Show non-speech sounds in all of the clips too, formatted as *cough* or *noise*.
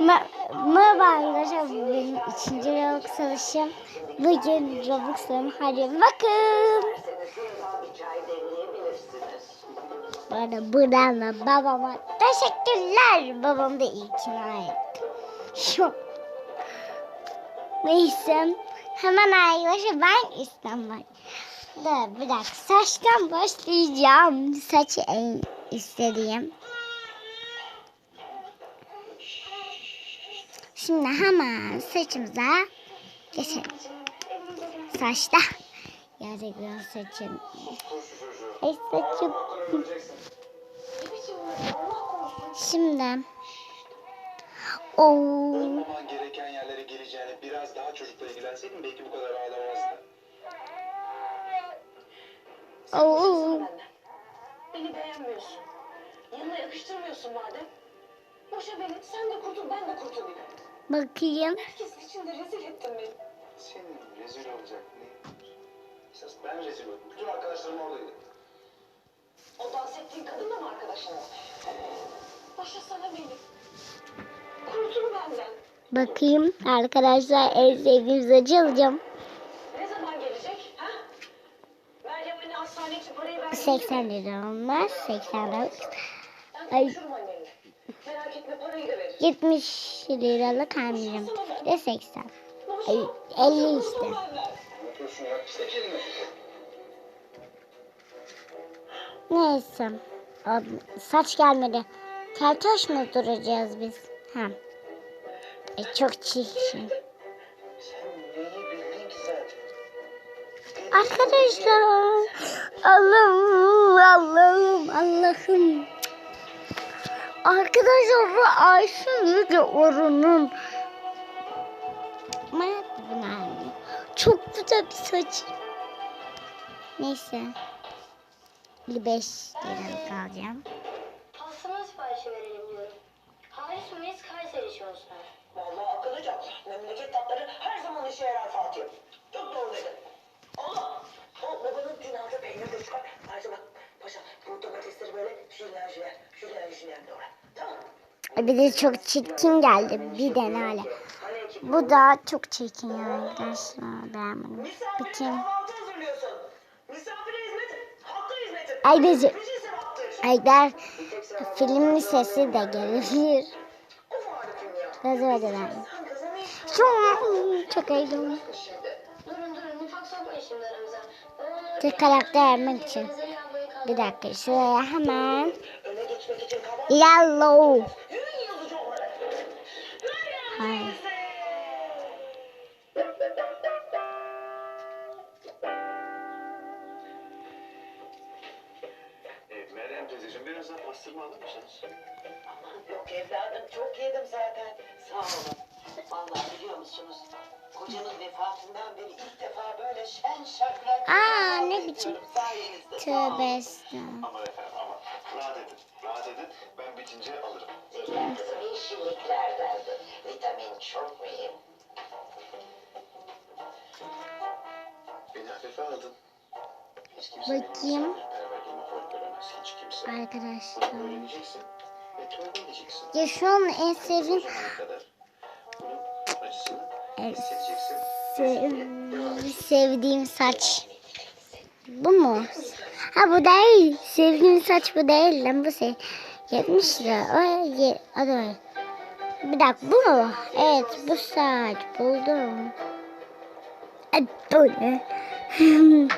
Me- Merhaba arkadaşlar, benim ikinci Robux alışım. Bugün Robux'larım hadi bakın. Arada buradan da babama teşekkürler. Babam da ilkini etti. Şu. Neyse. Hemen arkadaşlar ben İstanbul. Dur bir dakika saçtan başlayacağım. Saçı en istediğim. Şimdi hemen saçımıza geçelim. Saçta. Gerçekten saçım. Ay saçım. Şimdi. Oo. Olmaman gereken yerlere geleceğine biraz daha çocukla ilgilenseydin belki bu kadar ağlamazdın. Oo. Beni beğenmiyorsun. Yanına yakıştırmıyorsun madem. Boşa beni. Sen de kurtul, ben de kurtulayım. Bakayım. Herkesin içinde rezil ettin beni. Senin rezil olacak ne? Esas ben rezil oldum. Bütün arkadaşlarım oradaydı. O dans ettiğin kadınla mı arkadaşın? Boşa sana beni. Kurtul benden. Bakayım. Arkadaşlar en sevdiğim alacağım. Ne zaman gelecek? Ha? Meryem anne hastane için parayı verdi. 80 lira olmaz. 80 lira. Ben konuşurum annenle. Merak etme parayı da verir. 70 liralık almayacağım. Ve 80. Ay, 50 işte. Neyse. Saç gelmedi. Keltoş mu duracağız biz? Ha. E, çok çirkin. Arkadaşlar. Allah'ım, Allah'ım, Allah'ım. Arkadaşlar bu Ayşe de oranın. Çok güzel bir saç. Neyse. 55 liralık alacağım. Pastırma siparişi verelim diyorum. Halis miyiz Kayseri olsun. Vallahi akıllıca. Memleket tatları her zaman işe yarar Fatih. Çok doğru dedin. Allah! O babanın dün aldığı peynir de çıkar. Bir de çok çirkin geldi. Bir. Hani ki Bu da çok çirkin yani arkadaşlar. Beğenmedim. hizmetin. Ay bizi. Sevaptır. Ayder filmin sesi de gelebilir. Of Arif'im ya. Gaza ödelen. Sen kazanıyorsun. Çok, çok heyecanlı. Tek karakter yapmak için. Bir dakika şuraya hemen. Yellow. Hayır. Meryem alır mısınız? Aman yok evladım çok yedim zaten. Sağ olun. Vallahi biliyor musunuz? Kocanın vefatından beri ilk defa böyle şen şakrak Aa, ne biçim. Tövbe estağfurullah. Aman efendim aman. Rahat edin. Rahat edin. Ben bitince alırım. Zeliha kızım yeşilliklerdendir. Vitamin çok mühim. Beni hafife aldın. Bakayım. Arkadaşlar. Edeceksin. Ya şu an en sevdiğim hissedeceksin. sev- sevdiğim saç. Bu mu? Ha bu değil. Sevdiğim saç bu değil lan bu şey. 70 lira. O, ye, adı öyle. Bir dakika bu mu? Evet bu saç buldum. Evet böyle. *laughs*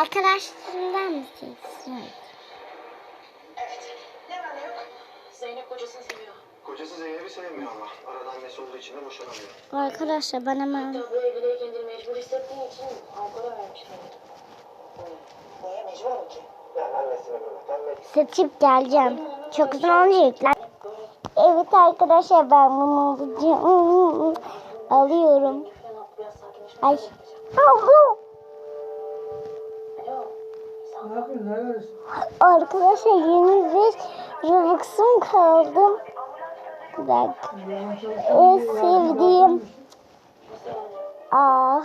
Arkadaşlarından mısın? Kocası Zeynep'i sevmiyor ama. Arada annesi olduğu için de boşanamıyor. Arkadaşlar bana hemen Bu evliliğe kendini mecbur hissettiği için Ankara vermiş beni. Niye ki? Yani annesine gururtan ve seçip geleceğim. Çok uzun olacak lan. Evet arkadaşlar ben bunu alacağım. Alıyorum. Ben Ay. Aldım. Alo. Arkadaşlar 21 Robux'um kaldı. Dakika. En sevdiğim. Ah.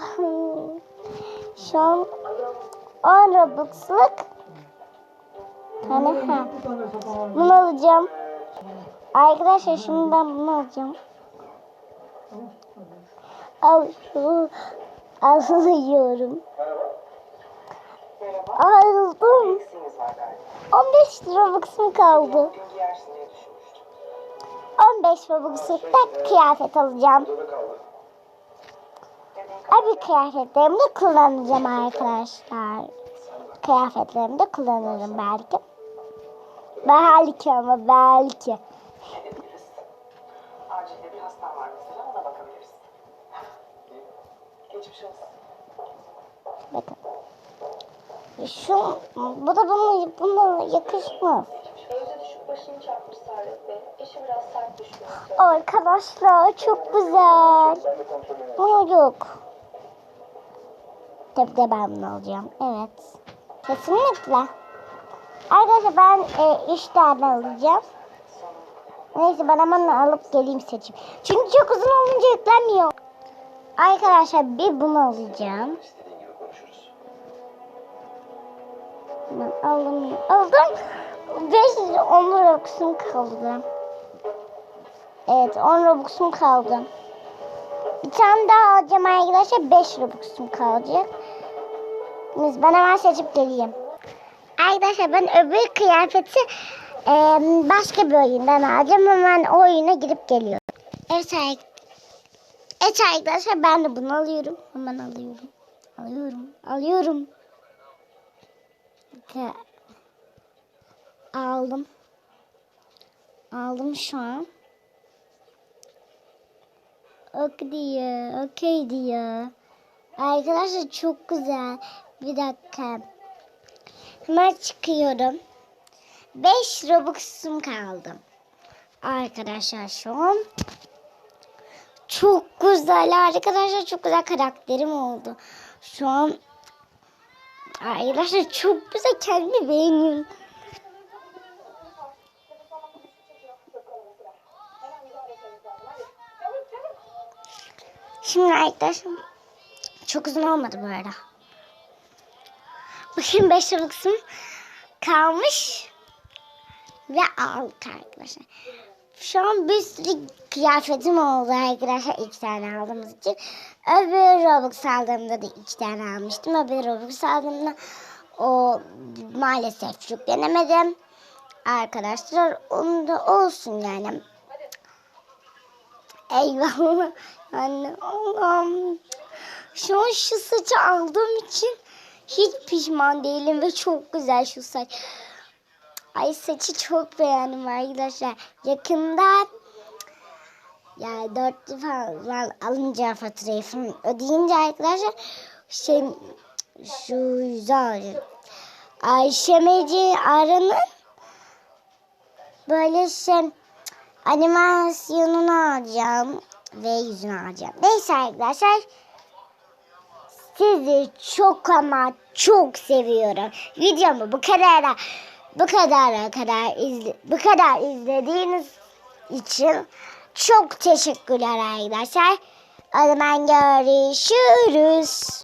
Şu an 10 Robux'luk. Hani ha. Bunu alacağım. Arkadaşlar şimdi ben bunu alacağım. Al şu alıyorum. Aldım. Eksiğiniz var galiba. 15 Robux'um kaldı. 15 Robux'luk kıyafet alacağım. Abi kıyafetlerimi kullanacağım arkadaşlar. Kıyafetlerimi de kullanırım belki. Belki ama belki. Bakın. Şu, bu da bana, buna yakışmaz. Evde düşüp başını çarpmış Servet Bey. Eşi biraz sert düşüyor. Arkadaşlar çok güzel. Yok. Tabii de ben bunu alacağım. Evet. Kesinlikle. Arkadaşlar ben e, üç tane alacağım. Neyse ben hemen alıp geleyim seçeyim. Çünkü çok uzun olunca yüklenmiyor. Arkadaşlar bir bunu alacağım. Ben aldım. Aldım. 5 10 Robux'um kaldı. Evet 10 Robux'um kaldı. Bir tane daha alacağım arkadaşlar. 5 Robux'um kalacak. Biz ben hemen seçip geleyim. Arkadaşlar ben öbür kıyafeti e, başka bir oyundan alacağım. Hemen o oyuna girip geliyorum. Evet, evet arkadaşlar ben de bunu alıyorum. Hemen alıyorum. Alıyorum. Alıyorum. Ka- Aldım. Aldım şu an. Ok diyor. Okey diyor. Arkadaşlar çok güzel. Bir dakika. Hemen çıkıyorum. 5 Robux'um kaldı. Arkadaşlar şu an. Çok güzel arkadaşlar. Çok güzel karakterim oldu. Şu an Arkadaşlar çok güzel kendimi beğeniyorum. Şimdi arkadaşlar çok uzun olmadı bu arada. Bakın 5 Robux'um kalmış ve aldık arkadaşlar. Şu an bir sürü kıyafetim oldu arkadaşlar iki tane aldığımız için. Öbür Robux aldığımda da iki tane almıştım. Öbür Robux aldığımda o maalesef yüklenemedim. Arkadaşlar onu da olsun yani. Eyvallah. Anne Allah'ım. Şu an şu saçı aldığım için hiç pişman değilim ve çok güzel şu saç. Ay saçı çok beğendim arkadaşlar. Yakında yani dörtlü falan alınca faturayı falan ödeyince arkadaşlar şey şu güzel Ayşe Meci Aran'ın böyle şey animasyonunu alacağım ve yüzünü alacağım. Neyse arkadaşlar sizi çok ama çok seviyorum. Videomu bu kadar bu kadar kadar izle, bu kadar izlediğiniz için çok teşekkürler arkadaşlar. O zaman görüşürüz.